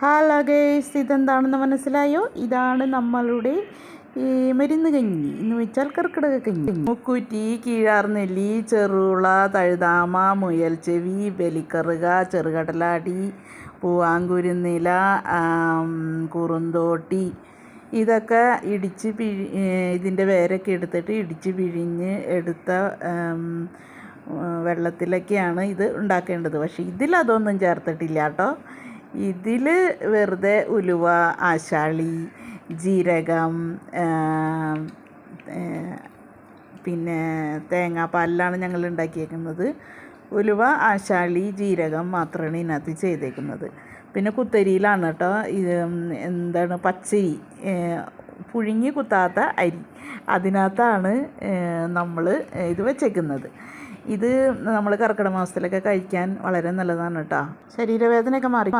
Hello guys ഇതെന്താണെന്ന് മനസ്സിലായോ? ഇതാണ് നമ്മളുടെ ഈ മരുന്ന് കഞ്ഞി. എന്ന് വെച്ചാൽ കർക്കിടക കഞ്ഞി. മുക്കൂറ്റി കീഴാർനെല്ലി ചെറുള തഴുതാമ മുയൽ ചെവി ബലിക്കറുക ചെറുകടലാടി പൂവാങ്കുരുന്നില കുറുന്തോട്ടി. ഇതൊക്കെ ഇടിച്ച് പിഴി ഇതിന്റെ വേരൊക്കെ എടുത്തിട്ട് ഇടിച്ച് പിഴിഞ്ഞ് എടുത്ത വെള്ളത്തിലൊക്കെയാണ് ഇത് ഉണ്ടാക്കേണ്ടത്. പക്ഷേ ഇതിലതൊന്നും ചേർത്തിട്ടില്ല കേട്ടോ. ഇതിൽ വെറുതെ ഉലുവ ആശാളി ജീരകം പിന്നെ തേങ്ങാപ്പാലിലാണ് ഞങ്ങൾ ഉണ്ടാക്കിയേക്കുന്നത്. ഉലുവ ആശാളി ജീരകം മാത്രമാണ് ഇതിനകത്ത് ചെയ്തേക്കുന്നത്. പിന്നെ കുത്തരിയിലാണ് കേട്ടോ. ഇത് എന്താണ്? പച്ചരി. പുഴുങ്ങി കുത്താത്ത അരി. അതിനകത്താണ് നമ്മൾ ഇത് വെച്ചേക്കുന്നത്. ഇത് നമ്മൾ കർക്കിടക മാസത്തിലൊക്കെ കഴിക്കാൻ വളരെ നല്ലതാണ് കേട്ടോ. ശരീരവേദനയൊക്കെ മാറി